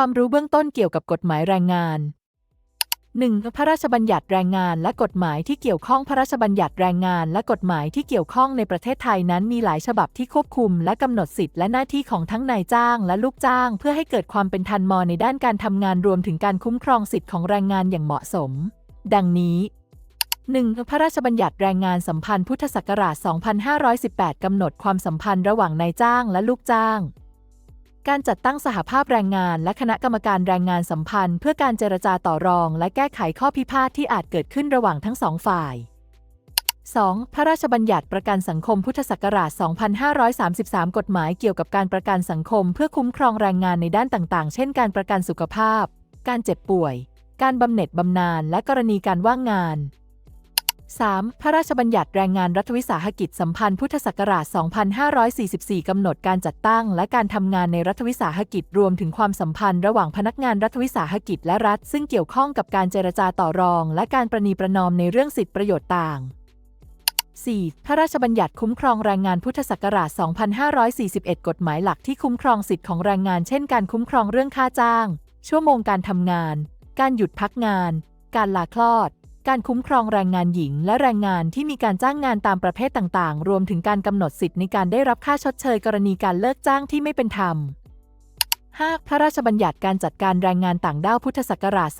ความรู้เบื้องต้นเกี่ยวกับกฎหมายแรงงาน 1. พระราชบัญญัติแรงงานและกฎหมายที่เกี่ยวข้องพระราชบัญญัติแรงงาน และกฎหมายที่เกี่ยวข้องในประเทศไทยนั้นมีหลายฉบับที่ควบคุม และกำหนดสิทธิและหน้าที่ของทั้งนายจ้างและลูกจ้าง เพื่อให้เกิดความเป็นทันมอในด้านการทำงานรวมถึงการคุ้มครองสิทธิของแรงงานอย่างเหมาะสม ดังนี้ 1. พระราชบัญญัติแรงงานสัมพันธ์พุทธศักราช 2518 กำหนดความสัมพันธ์ระหว่างนายจ้างและลูกจ้าง การจัดตั้งสหภาพแรงงาน และคณะกรรมการแรงงานสัมพันธ์ เพื่อการเจรจาต่อรอง และแก้ไขข้อพิพาทที่อาจเกิดขึ้นระหว่างทั้งสองฝ่าย 2. พระราชบัญญัติประกันสังคมพุทธศักราช 2533 กฎหมายเกี่ยวกับการประกันสังคม เพื่อคุ้มครองแรงงานในด้านต่างๆ เช่น การประกันสุขภาพ การเจ็บป่วย การบำเหน็จบำนาญ และกรณีการว่างงาน 3. พระราชบัญญัติแรงงานรัฐวิสาหกิจสัมพันธ์พุทธศักราช 2544 กำหนดการจัดตั้งและการทำงานในรัฐวิสาหกิจรวมถึงความสัมพันธ์ระหว่างพนักงานรัฐวิสาหกิจและรัฐ ซึ่งเกี่ยวข้องกับการเจรจาต่อรอง และการประนีประนอมในเรื่องสิทธิประโยชน์ต่าง 4. พระราชบัญญัติคุ้มครองแรงงานพุทธศักราช 2541 กฎหมายหลักที่คุ้มครองสิทธิของแรงงานเช่นการคุ้มครองเรื่องค่าจ้าง ชั่วโมงการทำงาน การหยุดพักงาน การลาคลอด การคุ้มครองแรงงานหญิง และแรงงานที่มีการจ้างงานตามประเภทต่างๆ รวมถึงการกำหนดสิทธิในการได้รับค่าชดเชยกรณีการเลิกจ้างที่ไม่เป็นธรรม 5. พระราชบัญญัติการจัดการแรงงานต่างด้าวพุทธศักราช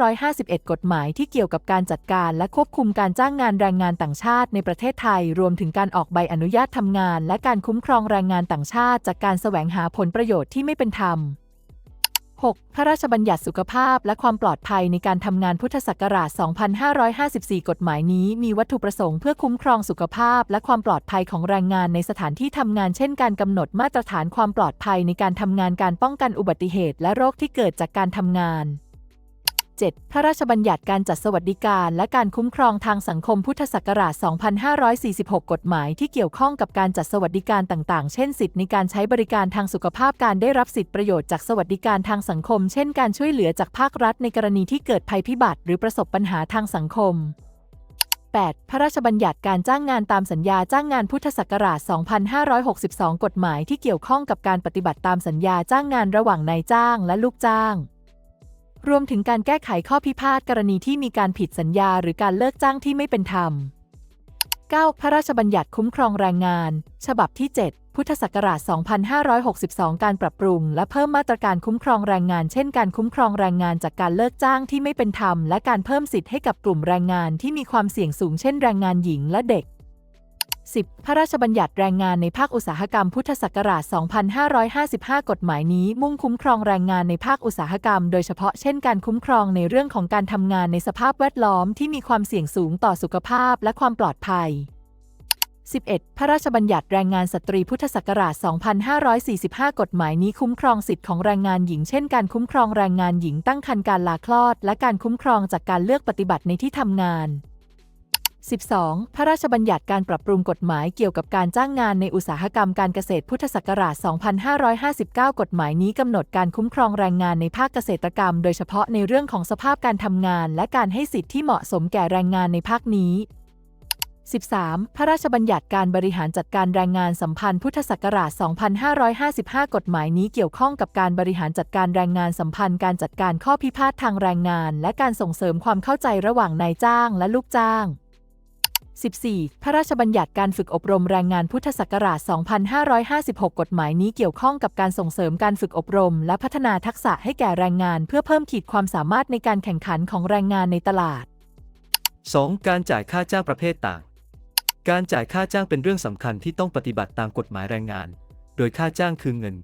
2551 กฎหมายที่เกี่ยวกับการจัดการและควบคุมการจ้างงานแรงงานต่างชาติในประเทศไทย รวมถึงการออกใบอนุญาตทำงาน และการคุ้มครองแรงงานต่างชาติ จากการแสวงหาผลประโยชน์ที่ไม่เป็นธรรม 6. พระราชบัญญัติสุขภาพและความปลอดภัยในการทำงานพุทธศักราช 2554 กฎหมายนี้มีวัตถุประสงค์เพื่อคุ้มครองสุขภาพและความปลอดภัยของแรงงานในสถานที่ทำงาน เช่นการกำหนดมาตรฐานความปลอดภัยในการทำงานการป้องกันอุบัติเหตุและโรคที่เกิดจากการทำงาน 7. พระราชบัญญัติการจัดสวัสดิการและการคุ้มครองทางสังคมพุทธศักราช 2546 กฎหมายที่เกี่ยวข้องกับการจัดสวัสดิการต่าง ๆ เช่นสิทธิในการใช้บริการทางสุขภาพการได้รับสิทธิประโยชน์จากสวัสดิการทางสังคม เช่น การช่วยเหลือจากภาครัฐในกรณีที่เกิดภัยพิบัติ หรือประสบปัญหาทางสังคม 8. พระราชบัญญัติการจ้างงานตามสัญญาจ้างงานพุทธศักราช 2562 กฎหมายที่เกี่ยวข้องกับการปฏิบัติตามสัญญาจ้างงานระหว่างนายจ้างและลูกจ้าง รวมถึงการแก้ไขข้อพิพาทกรณีที่มีการผิดสัญญาหรือการเลิกจ้างที่ไม่เป็นธรรม 9. พระราชบัญญัติคุ้มครองแรงงาน ฉบับที่ 7 พุทธศักราช 2562 การปรับปรุง และเพิ่มมาตรการคุ้มครองแรงงาน เช่น การคุ้มครองแรงงานจากการเลิกจ้างที่ไม่เป็นธรรม และการเพิ่มสิทธิ์ให้กับกลุ่มแรงงานที่มีความเสี่ยงสูง เช่น แรงงานหญิงและเด็ก 10. พระราชบัญญัติแรงงานในภาคอุตสาหกรรมพุทธศักราช 2555 กฎหมายนี้มุ่งคุ้มครองแรงงานในภาคอุตสาหกรรม โดยเฉพาะเช่นการคุ้มครองในเรื่องของการทำงานในสภาพแวดล้อมที่มีความเสี่ยงสูงต่อสุขภาพและความปลอดภัย 11. พระราชบัญญัติแรงงานสตรีพุทธศักราช 2545 กฎหมายนี้คุ้มครองสิทธิของแรงงานหญิง เช่นการคุ้มครองแรงงานหญิงตั้งครรภ์การลาคลอด และการคุ้มครองจากการเลือกปฏิบัติในที่ทำงาน 12. พระราชบัญญัติการปรับปรุงกฎหมายเกี่ยวกับการจ้างงานในอุตสาหกรรมการเกษตรพุทธศักราช 2559 กฎหมายนี้กำหนดการคุ้มครองแรงงานในภาคเกษตรกรรม โดยเฉพาะในเรื่องของสภาพการทำงาน และการให้สิทธิที่เหมาะสมแก่แรงงานในภาคนี้ 13. พระราชบัญญัติการบริหารจัดการแรงงานสัมพันธ์พุทธศักราช 2555 กฎหมายนี้เกี่ยวข้องกับการบริหารจัดการแรงงานสัมพันธ์การจัดการข้อพิพาททางแรงงาน และการส่งเสริมความเข้าใจระหว่างนายจ้างและลูกจ้าง 14. พระราชบัญญัติการฝึกอบรมแรงงานพุทธศักราช 2556 กฎหมายนี้เกี่ยวข้องกับการส่งเสริมการฝึกอบรม และพัฒนาทักษะให้แก่แรงงาน เพื่อเพิ่มขีดความสามารถในการแข่งขันของแรงงานในตลาด 2. การจ่ายค่าจ้างประเภทต่าง การจ่ายค่าจ้างเป็นเรื่องสำคัญที่ต้องปฏิบัติตามกฎหมายแรงงาน โดยค่าจ้างคือเงิน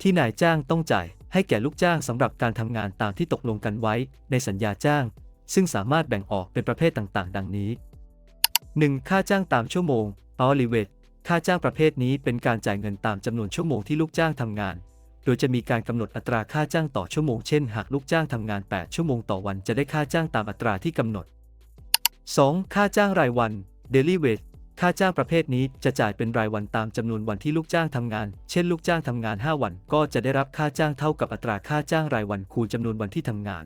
ที่นายจ้างต้องจ่ายให้แก่ลูกจ้างสำหรับการทำงานตามที่ตกลงกันไว้ ในสัญญาจ้าง ซึ่งสามารถแบ่งออกเป็นประเภทต่าง ๆ ดังนี้ 1. ค่าจ้างตามชั่วโมง hourly rate ค่าจ้างประเภทนี้เป็นการจ่ายเงินตามจำนวนชั่วโมงที่ลูกจ้างทำงาน โดยจะมีการกำหนดอัตราค่าจ้างต่อชั่วโมง เช่น หากลูกจ้างทำงาน 8 ชั่วโมงต่อวันจะได้ค่าจ้างตามอัตราที่กำหนด 2. ค่าจ้างรายวัน daily rate ค่าจ้างประเภทนี้จะจ่ายเป็นรายวันตามจำนวนวันที่ลูกจ้างทำงาน เช่น ลูกจ้างทำงาน 5 วัน ก็จะได้รับค่าจ้างเท่ากับอัตราค่าจ้างรายวันคูณจำนวนวันที่ทำงาน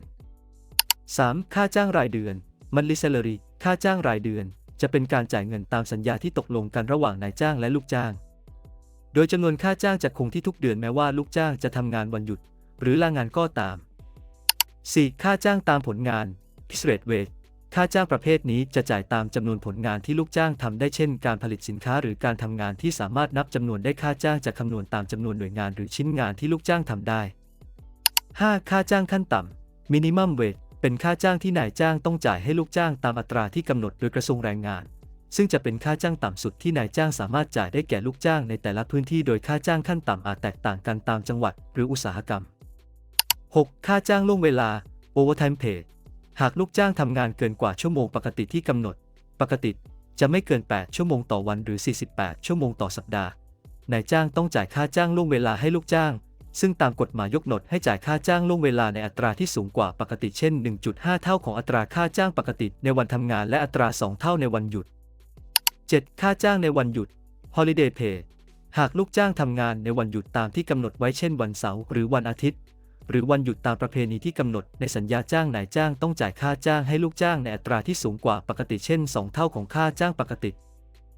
3. ค่าจ้างรายเดือน monthly salary ค่าจ้างรายเดือน จะเป็นการจ่ายเงินตามสัญญาที่ตกลงกันระหว่างนายจ้างและลูกจ้าง โดยจำนวนค่าจ้างจะคงที่ทุกเดือนแม้ว่าลูกจ้างจะทำงานวันหยุด หรือลางานก็ตาม 4. ค่าจ้างตามผลงาน Fixed Rate Wage ค่าจ้างประเภทนี้จะจ่ายตามจำนวนผลงานที่ลูกจ้างทำได้เช่น การผลิตสินค้าหรือการทำงานที่สามารถนับจำนวนได้ค่าจ้างจะคำนวณตามจำนวนหน่วยงานหรือชิ้นงานที่ลูกจ้างทำได้ 5. ค่าจ้างขั้นต่ำ Minimum Wage เป็นค่าจ้างที่นายจ้างต้องจ่ายให้ลูกจ้างตามอัตราที่กำหนดโดยกระทรวงแรงงาน ซึ่งจะเป็นค่าจ้างต่ำสุดที่นายจ้างสามารถจ่ายได้แก่ลูกจ้างในแต่ละพื้นที่โดยค่าจ้างขั้นต่ำอาจแตกต่างกันตามจังหวัดหรืออุตสาหกรรม 6. ค่าจ้างล่วงเวลา Overtime Pay หากลูกจ้างทำงานเกินกว่าชั่วโมงปกติที่กำหนด ปกติจะไม่เกิน 8 ชั่วโมงต่อวันหรือ 48 ชั่วโมงต่อสัปดาห์ นายจ้างต้องจ่ายค่าจ้างล่วงเวลาให้ลูกจ้าง ซึ่งตามกฎหมายยกหนดให้จ่ายค่าจ้างล่วงเวลาในอัตราที่สูงกว่าปกติเช่น 1.5 เท่าของอัตราค่าจ้างปกติในวันทำงานและอัตรา 2 เท่าในวันหยุด 7. ค่าจ้างในวันหยุด Holiday Pay หากลูกจ้างทำงานในวันหยุดตามที่กำหนดไว้เช่นวันเสาร์หรือวันอาทิตย์ หรือวันหยุดตามประเพณีที่กำหนดในสัญญาจ้างนายจ้างต้องจ่ายค่าจ้างให้ลูกจ้างในอัตราที่สูงกว่าปกติเช่น 2 เท่าของค่าจ้างปกติ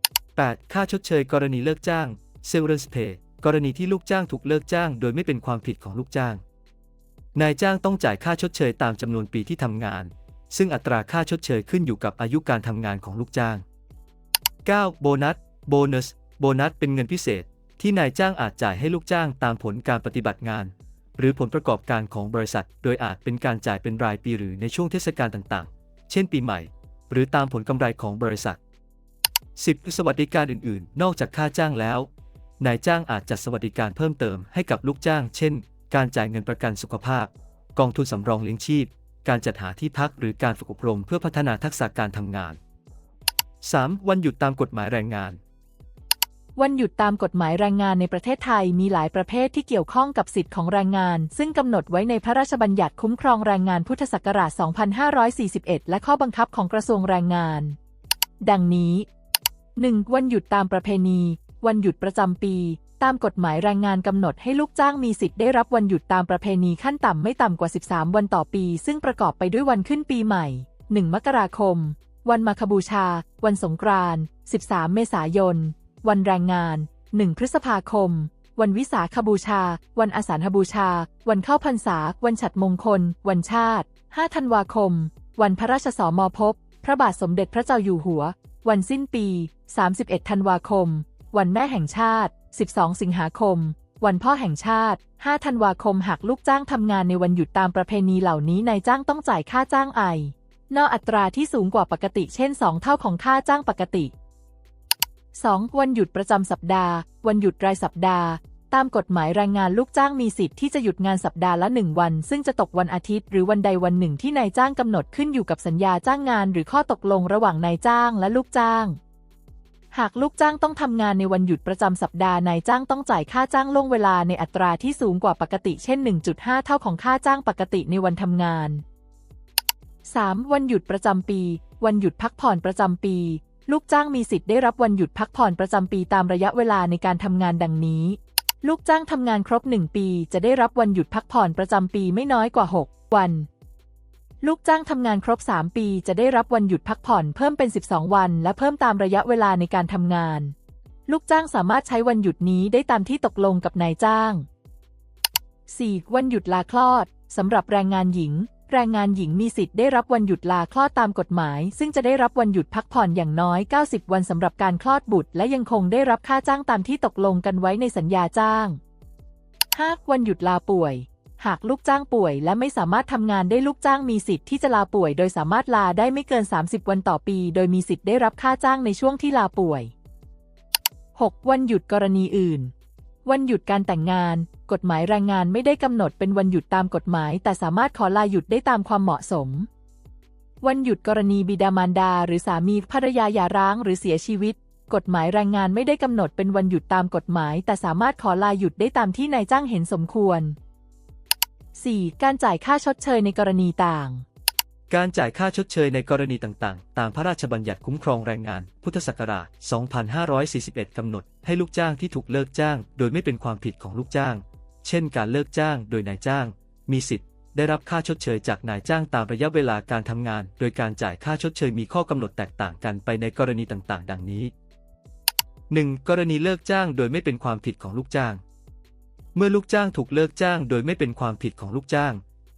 8. ค่าชดเชยกรณีเลิกจ้าง Severance Pay กรณีที่ลูกจ้างถูกเลิกจ้าง โดยไม่เป็นความผิดของลูกจ้าง นายจ้างต้องจ่ายค่าชดเชยตามจำนวนปีที่ทำงาน ซึ่งอัตราค่าชดเชยขึ้นอยู่กับอายุการทำงานของลูกจ้าง 9. โบนัส โบนัส โบนัสเป็นเงินพิเศษ ที่นายจ้างอาจจ่ายให้ลูกจ้างตามผลการปฏิบัติงาน หรือผลประกอบการของบริษัท โดยอาจเป็นการจ่ายเป็นรายปีหรือในช่วงเทศกาลต่างๆ เช่นปีใหม่ หรือตามผลกำไรของบริษัท 10. สวัสดิการอื่นๆ นอกจากค่าจ้างแล้ว นายจ้างอาจจัดสวัสดิการเพิ่มเติมให้กับลูกจ้าง เช่น การจ่ายเงินประกันสุขภาพ กองทุนสำรองเลี้ยงชีพ การจัดหาที่พักหรือการฝึกอบรมเพื่อพัฒนาทักษะการทำงาน 3. วันหยุดตามกฎหมายแรงงาน วันหยุดตามกฎหมายแรงงานในประเทศไทยมีหลายประเภทที่เกี่ยวข้องกับสิทธิของแรงงาน ซึ่งกำหนดไว้ในพระราชบัญญัติคุ้มครองแรงงานพุทธศักราช 2541 และข้อบังคับของกระทรวงแรงงาน ดังนี้ 1. วันหยุดตามประเพณี วันหยุดประจำปี ตามกฎหมายแรงงานกำหนดให้ลูกจ้างมีสิทธิ์ได้รับวันหยุดตามประเพณีขั้นต่ำไม่ต่ำกว่า 13 วันต่อปี ซึ่งประกอบไปด้วยวันขึ้นปีใหม่ 1 มกราคม วันมาคบูชา วันสงกรานต์13 เมษายน วันแรงงาน 1 พฤษภาคม วันวิสาขบูชา วันอาสาฬหบูชา วันเข้าพรรษา วันฉัตรมงคล วันชาติ 5 ธันวาคม วันพระราชสมภพ พระบาทสมเด็จพระเจ้าอยู่หัว วันสิ้นปี 31 ธันวาคม วันแม่แห่งชาติ 12 สิงหาคม วันพ่อแห่งชาติ 5 ธันวาคม หากลูกจ้างทำงานในวันหยุดตามประเพณีเหล่านี้นายจ้างต้องจ่ายค่าจ้างไอ นอกอัตราที่สูงกว่าปกติ เช่น 2 เท่าของค่าจ้างปกติ 2. วันหยุดประจำสัปดาห์ วันหยุดรายสัปดาห์ ตามกฎหมายแรงงานลูกจ้างมีสิทธิ์ที่จะหยุดงานสัปดาห์ละ1วัน ซึ่งจะตกวันอาทิตย์ หรือวันใดวันหนึ่งที่นายจ้างกำหนดขึ้นอยู่กับสัญญาจ้างงาน หรือข้อตกลงระหว่างนายจ้างและลูกจ้าง หากลูกจ้างต้องทำงานในวันหยุดประจำสัปดาห์นายจ้างต้องจ่ายค่าจ้างล่วงเวลาในอัตราที่สูงกว่าปกติเช่น 1.5 เท่าของค่าจ้างปกติในวันทำงาน 3. วันหยุดประจำปี วันหยุดพักผ่อนประจำปี ลูกจ้างมีสิทธิ์ได้รับวันหยุดพักผ่อนประจำปีตามระยะเวลาในการทำงานดังนี้ ลูกจ้างทำงานครบ 1 ปี จะได้รับวันหยุดพักผ่อนประจำปีไม่น้อยกว่า 6 วัน ลูกจ้างทำงานครบ 3 ปี จะได้รับวันหยุดพักผ่อนเพิ่มเป็น 12 วัน และเพิ่มตามระยะเวลาในการทำงาน ลูกจ้างสามารถใช้วันหยุดนี้ได้ตามที่ตกลงกับนายจ้าง 4. วันหยุดลาคลอดสำหรับแรงงานหญิง แรงงานหญิงมีสิทธิ์ได้รับวันหยุดลาคลอดตามกฎหมาย ซึ่งจะได้รับวันหยุดพักผ่อนอย่างน้อย 90 วันสำหรับการคลอดบุตร และยังคงได้รับค่าจ้างตามที่ตกลงกันไว้ในสัญญาจ้าง 5. วันหยุดลาป่วย หากลูกจ้างป่วยและไม่สามารถทำงานได้ลูกจ้างมีสิทธิ์ที่จะลาป่วย โดยสามารถลาได้ไม่เกิน 30 วันต่อปี โดยมีสิทธิ์ได้รับค่าจ้างในช่วงที่ลาป่วย 6. วันหยุดกรณีอื่น วันหยุดการแต่งงาน กฎหมายแรงงานไม่ได้กำหนดเป็นวันหยุดตามกฎหมาย แต่สามารถขอลาหยุดได้ตามความเหมาะสม วันหยุดกรณีบิดามารดา หรือสามีภรรยาหย่าร้างหรือเสียชีวิต กฎหมายแรงงานไม่ได้กำหนดเป็นวันหยุดตามกฎหมาย แต่สามารถขอลาหยุดได้ตามที่นายจ้างเห็นสมควร 4. การจ่ายค่าชดเชยในกรณีต่าง การจ่ายค่าชดเชยในกรณีต่างๆ ตามพระราชบัญญัติคุ้มครองแรงงาน พุทธศักราช 2541 กำหนด ให้ลูกจ้างที่ถูกเลิกจ้าง โดยไม่เป็นความผิดของลูกจ้าง เช่น การเลิกจ้างโดยนายจ้าง มีสิทธิ์ ได้รับค่าชดเชยจากนายจ้างตามระยะเวลาการทำงาน โดยการจ่ายค่าชดเชยมีข้อกำหนดแตกต่างกันไปในกรณีต่างๆ ดังนี้ 1. กรณีเลิกจ้างโดยไม่เป็นความผิดของลูกจ้าง เมื่อลูกจ้างถูกเลิกจ้างโดยไม่เป็นความผิดของลูกจ้าง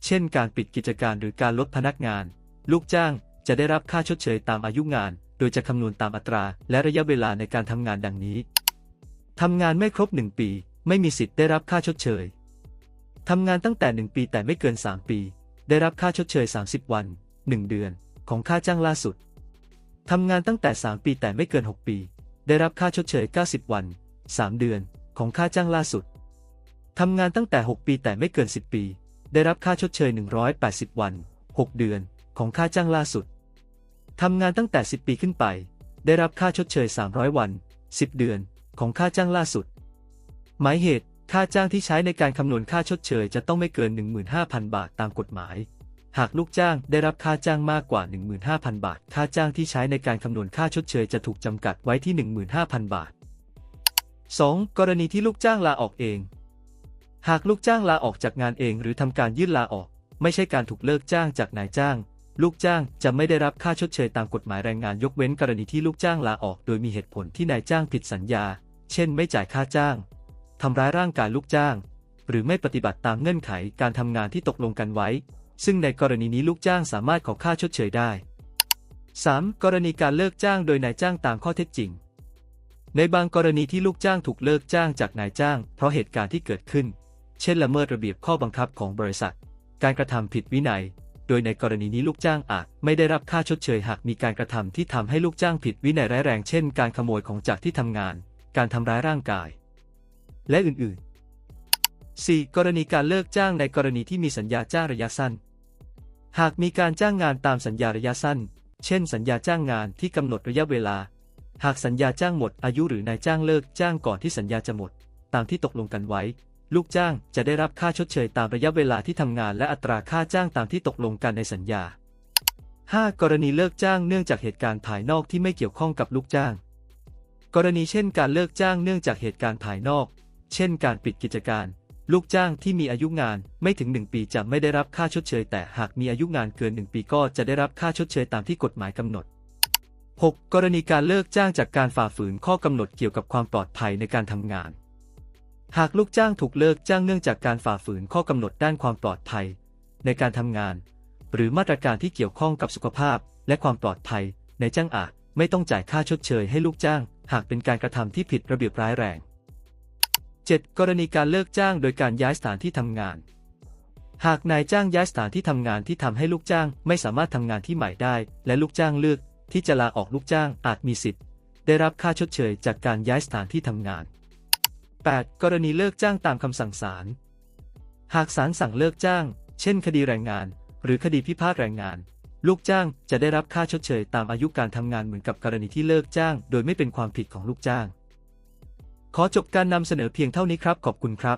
เช่น การปิดกิจการหรือการลดพนักงาน ลูกจ้างจะได้รับค่าชดเชยตามอายุงาน โดยจะคำนวณตามอัตรา และระยะเวลาในการทำงานดังนี้ ทำงานไม่ครบ 1 ปี ไม่มีสิทธิ์ได้รับค่าชดเชย ทำงานตั้งแต่ 1 ปีแต่ไม่เกิน 3 ปี ได้รับค่าชดเชย 30 วัน 1 เดือน ของค่าจ้างล่าสุด ทำงานตั้งแต่ 3 ปีแต่ไม่เกิน 6 ปี ได้รับค่าชดเชย 90 วัน 3 เดือน ของค่าจ้างล่าสุด ทำงานตั้งแต่ 6 ปีแต่ไม่เกิน 10 ปี ได้รับค่าชดเชย 180 วัน 6 เดือน ของค่าจ้างล่าสุด ทำงานตั้งแต่ 10 ปีขึ้นไป ได้รับค่าชดเชย 300 วัน 10 เดือน ของค่าจ้างล่าสุด หมายเหตุ ค่าจ้างที่ใช้ในการคำนวณค่าชดเชยจะต้องไม่เกิน 15,000 บาทตามกฎหมาย หากลูกจ้างได้รับค่าจ้างมากกว่า 15,000 บาท ค่าจ้างที่ใช้ในการคำนวณค่าชดเชยจะถูกจำกัดไว้ที่ 15,000 บาท 2. กรณีที่ลูกจ้างลาออกเอง หากลูกจ้างลาออกจากงานเองหรือทำการยื่นลาออก ไม่ใช่การถูกเลิกจ้างจากนายจ้าง ลูกจ้างจะไม่ได้รับค่าชดเชยตามกฎหมายแรงงานยกเว้นกรณีที่ลูกจ้างลาออกโดยมีเหตุผลที่นายจ้างผิดสัญญา เช่น ไม่จ่ายค่าจ้าง ทำร้ายร่างกายลูกจ้าง หรือไม่ปฏิบัติตามเงื่อนไขการทำงานที่ตกลงกันไว้ ซึ่งในกรณีนี้ลูกจ้างสามารถขอค่าชดเชยได้ 3. กรณีการเลิกจ้างโดยนายจ้างตามข้อเท็จจริง ในบางกรณีที่ลูกจ้างถูกเลิกจ้างจากนายจ้าง เพราะเหตุการณ์ที่เกิดขึ้น เช่นละเมิดระเบียบข้อบังคับของบริษัท การกระทำผิดวินัย โดยในกรณีนี้ลูกจ้างอาจไม่ได้รับค่าชดเชยหากมีการกระทำที่ทำให้ลูกจ้างผิดวินัยร้ายแรงเช่น การขโมยของจากที่ทำงาน การทำร้ายร่างกาย และอื่น ๆ 4. กรณีการเลิกจ้างในกรณีที่มีสัญญาจ้างระยะสั้น หากมีการจ้างงานตามสัญญาระยะสั้น เช่น สัญญาจ้างงานที่กำหนดระยะเวลา หากสัญญาจ้างหมดอายุหรือนายจ้างเลิกจ้างก่อนที่สัญญาจะหมด ตามที่ตกลงกันไว้ ลูกจ้างจะได้รับค่าชดเชยตามระยะเวลาที่ทำงานและอัตราค่าจ้างตามที่ตกลงกันในสัญญา 5. กรณีเลิกจ้างเนื่องจากเหตุการณ์ภายนอกที่ไม่เกี่ยวข้องกับลูกจ้าง กรณีเช่นการเลิกจ้างเนื่องจากเหตุการณ์ภายนอก เช่น การปิดกิจการ ลูกจ้างที่มีอายุงานไม่ถึง 1 ปีจะไม่ได้รับค่าชดเชย แต่หากมีอายุงานเกิน 1 ปีก็จะได้รับค่าชดเชยตามที่กฎหมายกำหนด 6. กรณีการเลิกจ้างจากการฝ่าฝืนข้อกำหนดเกี่ยวกับความปลอดภัยในการทำงาน หากลูกจ้างถูกเลิกจ้างเนื่องจากการฝ่าฝืนข้อกำหนดด้านความปลอดภัย ในการทำงาน หรือมาตรการที่เกี่ยวข้องกับสุขภาพ และความปลอดภัย ในจ้างอาจไม่ต้องจ่ายค่าชดเชยให้ลูกจ้าง หากเป็นการกระทำที่ผิดระเบียบร้ายแรง 7. กรณีการเลิกจ้างโดยการย้ายสถานที่ทำงาน หากนายจ้างย้ายสถานที่ทำงานที่ทำให้ลูกจ้างไม่สามารถทำงานที่ใหม่ได้ และลูกจ้างเลือกที่จะลาออกลูกจ้างอาจมีสิทธิ์ ได้รับค่าชดเชยจากการย้ายสถานที่ทำงาน 8. กรณีเลิกจ้างตามคำสั่งศาล หากศาลสั่งเลิกจ้าง เช่น คดีแรงงาน หรือคดีพิพาทแรงงาน ลูกจ้างจะได้รับค่าชดเชยตามอายุการทำงานเหมือนกับกรณีที่เลิกจ้าง โดยไม่เป็นความผิดของลูกจ้าง ขอจบการนำเสนอเพียงเท่านี้ครับ ขอบคุณครับ